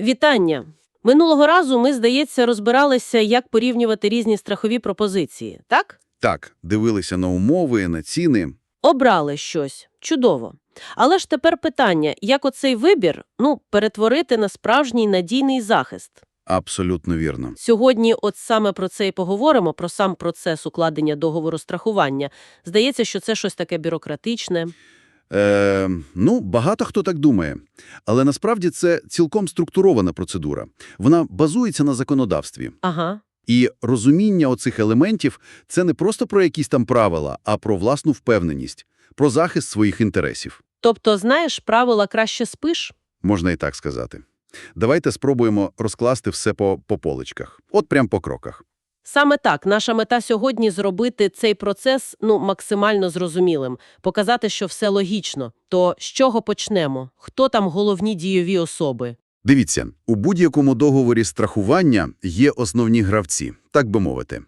Вітання! Минулого разу ми, здається, розбиралися, як порівнювати різні страхові пропозиції, так? Так, дивилися на умови, на ціни. Обрали щось. Чудово. Але ж тепер питання, як оцей вибір, ну, перетворити на справжній надійний захист? Абсолютно вірно. Сьогодні от саме про це і поговоримо, про сам процес укладення договору страхування. Здається, що це щось таке бюрократичне. Е, ну, багато хто так думає. Але насправді це цілком структурована процедура. Вона базується на законодавстві. Ага. І розуміння оцих елементів – це не просто про якісь там правила, а про власну впевненість, про захист своїх інтересів. Тобто, знаєш, правила краще спиш? Можна і так сказати. Давайте спробуємо розкласти все по, по поличках. От прям по кроках. Саме так, наша мета сьогодні зробити цей процес ну максимально зрозумілим, показати, що все логічно. То з чого почнемо? Хто там головні дійові особи? Дивіться, у будь-якому договорі страхування є основні гравці, так би мовити.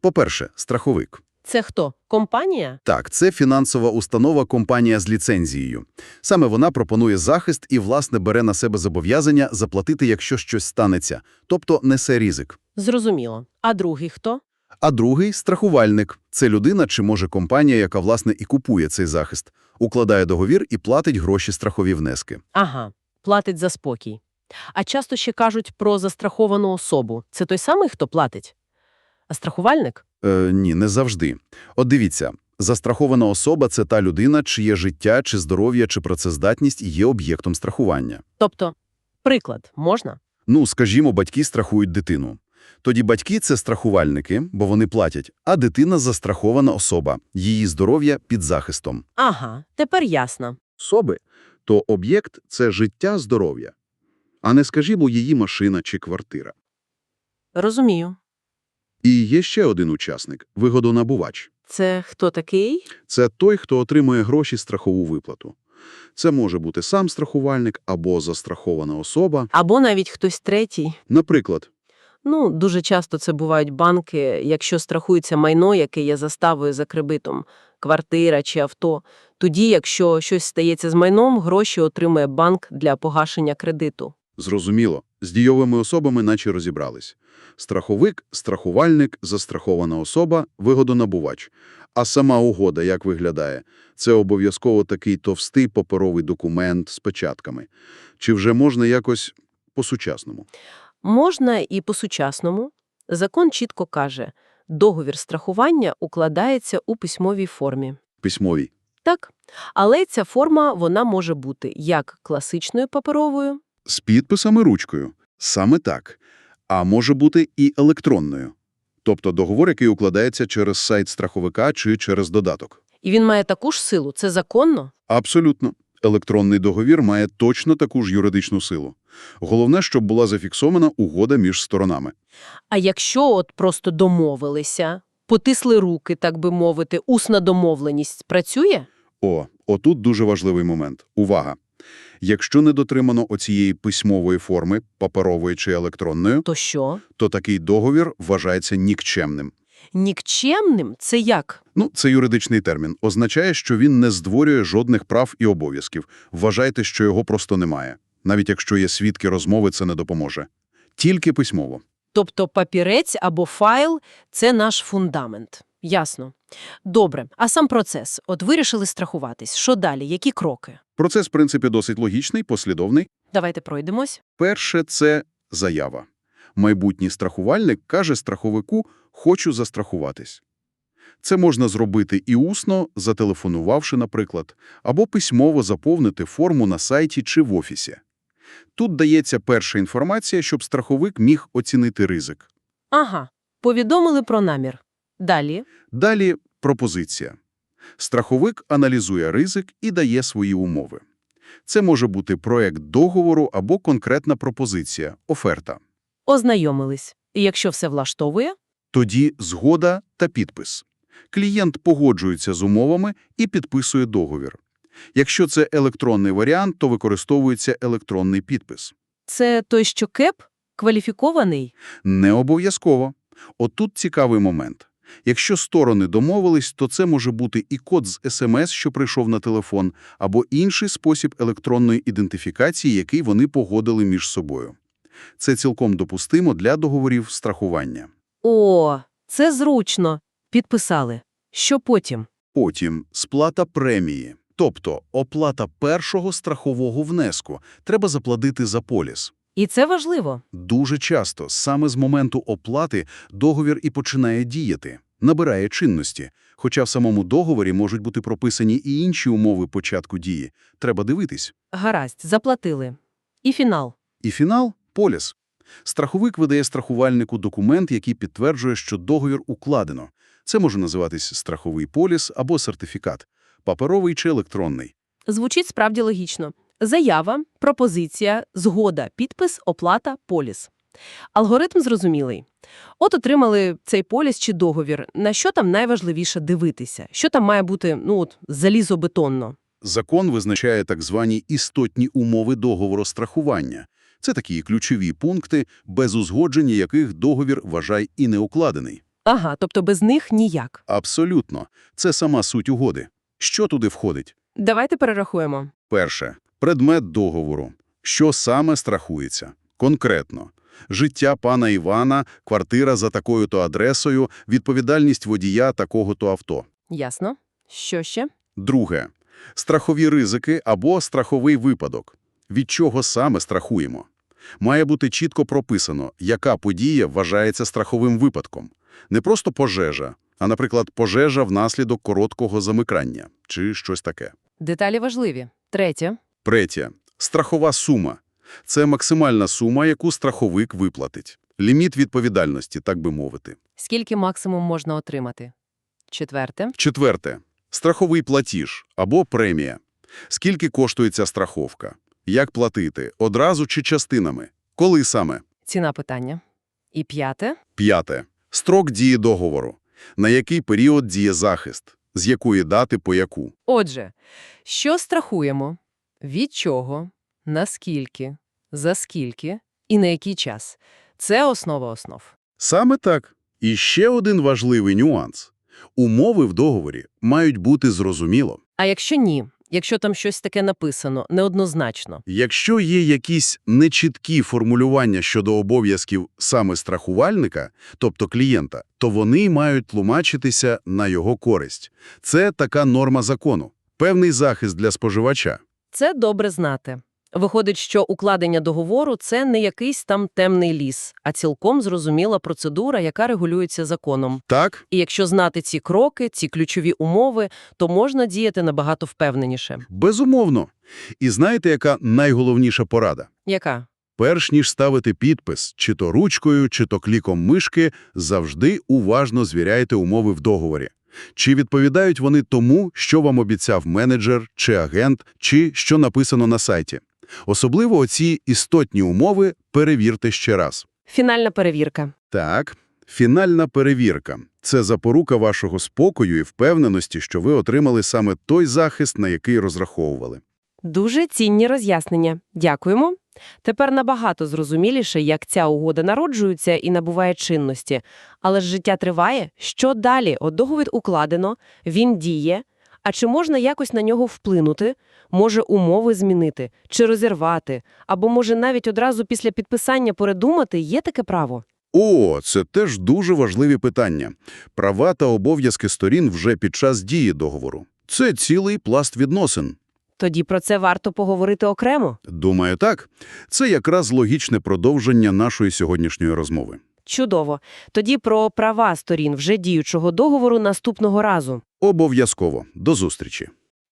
По-перше, страховик. Це хто? Компанія? Так, це фінансова установа компанія з ліцензією. Саме вона пропонує захист і, власне, бере на себе зобов'язання заплатити, якщо щось станеться, тобто несе ризик. Зрозуміло. А другий хто? А другий – страхувальник. Це людина чи, може, компанія, яка, власне, і купує цей захист, укладає договір і платить гроші страхові внески. Ага, платить за спокій. А часто ще кажуть про застраховану особу. Це той самий, хто платить? А страхувальник? Е, ні, не завжди. От дивіться, застрахована особа – це та людина, чиє життя, чи здоров'я, чи працездатність є об'єктом страхування. Тобто, приклад, можна? Ну, скажімо, батьки страхують дитину. Тоді батьки – це страхувальники, бо вони платять, а дитина – застрахована особа, її здоров'я під захистом. Ага, тепер ясно. Особи – то об'єкт – це життя, здоров'я, а не, скажімо, її машина чи квартира. Розумію. І є ще один учасник – вигодонабувач. Це хто такий? Це той, хто отримує гроші страхову виплату. Це може бути сам страхувальник або застрахована особа. Або навіть хтось третій. Наприклад, Ну, дуже часто це бувають банки, якщо страхується майно, яке є заставою за кредитом, квартира чи авто. Тоді, якщо щось стається з майном, гроші отримує банк для погашення кредиту. зрозуміло, з дійовими особами наче розібрались. Страховик, страхувальник, застрахована особа, вигодонабувач. А сама угода як виглядає? Це обов'язково такий товстий паперовий документ з печатками. Чи вже можна якось по-сучасному? Можна і по-сучасному. Закон чітко каже, договір страхування укладається у письмовій формі. Письмовій. Так, але ця форма вона може бути як класичною паперовою, З підписами ручкою. Саме так. А може бути і електронною. Тобто договор, який укладається через сайт страховика чи через додаток. і він має таку ж силу. Це законно? Абсолютно. Електронний договір має точно таку ж юридичну силу. Головне, щоб була зафіксована угода між сторонами. А якщо от просто домовилися, потисли руки, так би мовити, усна домовленість працює? О, отут дуже важливий момент. Увага! Якщо не дотримано оцієї письмової форми, паперової чи електронної, То що? то такий договір вважається нікчемним. Нікчемним? Це як? Ну, це юридичний термін. Означає, що він не здворює жодних прав і обов'язків. Вважайте, що його просто немає. Навіть якщо є свідки розмови, це не допоможе. Тільки письмово. Тобто папірець або файл – це наш фундамент. Ясно. Добре. А сам процес? От вирішили страхуватись. Що далі? Які кроки? Процес, в принципі, досить логічний, послідовний. Давайте пройдемось. Перше – це заява. Майбутній страхувальник каже страховику «хочу застрахуватись». Це можна зробити і усно, зателефонувавши, наприклад, або письмово заповнити форму на сайті чи в офісі. Тут дається перша інформація, щоб страховик міг оцінити ризик. Ага. Повідомили про намір. Далі. Далі пропозиція. Страховик аналізує ризик і дає свої умови. Це може бути проект договору або конкретна пропозиція, оферта. Ознайомились. І якщо все влаштовує? Тоді згода та підпис. Клієнт погоджується з умовами і підписує договір. Якщо це електронний варіант, то використовується електронний підпис. Це той, що кеп? Кваліфікований? Не обов'язково. Отут цікавий момент. Якщо сторони домовились, то це може бути і код з СМС, що прийшов на телефон, або інший спосіб електронної ідентифікації, який вони погодили між собою. Це цілком допустимо для договорів страхування. О, це зручно. Підписали. Що потім? Потім сплата премії, тобто оплата першого страхового внеску, треба заплатити за поліс. І це важливо. Дуже часто саме з моменту оплати договір і починає діяти, набирає чинності. Хоча в самому договорі можуть бути прописані і інші умови початку дії. Треба дивитись. Гаразд, заплатили. І фінал. І фінал – поліс. Страховик видає страхувальнику документ, який підтверджує, що договір укладено. Це може називатись страховий поліс або сертифікат – паперовий чи електронний. Звучить справді логічно. Заява, пропозиція, згода, підпис, оплата, поліс. Алгоритм зрозумілий. От отримали цей поліс чи договір. На що там найважливіше дивитися? Що там має бути, ну от, залізобетонно? Закон визначає так звані істотні умови договору страхування. Це такі ключові пункти, без узгодження яких договір, вважай, і не укладений. Ага, тобто без них ніяк. Абсолютно. Це сама суть угоди. Що туди входить? Давайте перерахуємо. Перше. Предмет договору. Що саме страхується? Конкретно. Життя пана Івана, квартира за такою-то адресою, відповідальність водія такого-то авто. Ясно. Що ще? Друге. Страхові ризики або страховий випадок. Від чого саме страхуємо? Має бути чітко прописано, яка подія вважається страховим випадком. Не просто пожежа, а, наприклад, пожежа внаслідок короткого замикання чи щось таке. Деталі важливі. Третє. Третє. Страхова сума. Це максимальна сума, яку страховик виплатить. Ліміт відповідальності, так би мовити. Скільки максимум можна отримати? Четверте. Четверте. Страховий платіж або премія. Скільки коштує ця страховка? Як платити? Одразу чи частинами? Коли саме? Ціна питання. І п'яте. П'яте. Строк дії договору. На який період діє захист? З якої дати по яку? Отже, що страхуємо? Від чого? Наскільки? За скільки? І на який час? Це основа основ. Саме так. І ще один важливий нюанс. Умови в договорі мають бути зрозуміло. А якщо ні? Якщо там щось таке написано, неоднозначно. Якщо є якісь нечіткі формулювання щодо обов'язків саме страхувальника, тобто клієнта, то вони мають тлумачитися на його користь. Це така норма закону. Певний захист для споживача. Це добре знати. Виходить, що укладення договору – це не якийсь там темний ліс, а цілком зрозуміла процедура, яка регулюється законом. Так? І якщо знати ці кроки, ці ключові умови, то можна діяти набагато впевненіше. Безумовно. І знаєте, яка найголовніша порада? Яка? Перш ніж ставити підпис, чи то ручкою, чи то кліком мишки, завжди уважно звіряйте умови в договорі. Чи відповідають вони тому, що вам обіцяв менеджер, чи агент, чи що написано на сайті. Особливо оці істотні умови перевірте ще раз. Фінальна перевірка. Так, фінальна перевірка – це запорука вашого спокою і впевненості, що ви отримали саме той захист, на який розраховували. Дуже цінні роз'яснення. Дякуємо. Тепер набагато зрозуміліше, як ця угода народжується і набуває чинності. Але ж життя триває. Що далі? От договір укладено, він діє. А чи можна якось на нього вплинути? Може умови змінити? Чи розірвати? Або може навіть одразу після підписання передумати? Є таке право? О, це теж дуже важливі питання. Права та обов'язки сторін вже під час дії договору. Це цілий пласт відносин. Тоді про це варто поговорити окремо. Думаю, так. Це якраз логічне продовження нашої сьогоднішньої розмови. Чудово. Тоді про права сторін вже діючого договору наступного разу. Обов'язково. До зустрічі.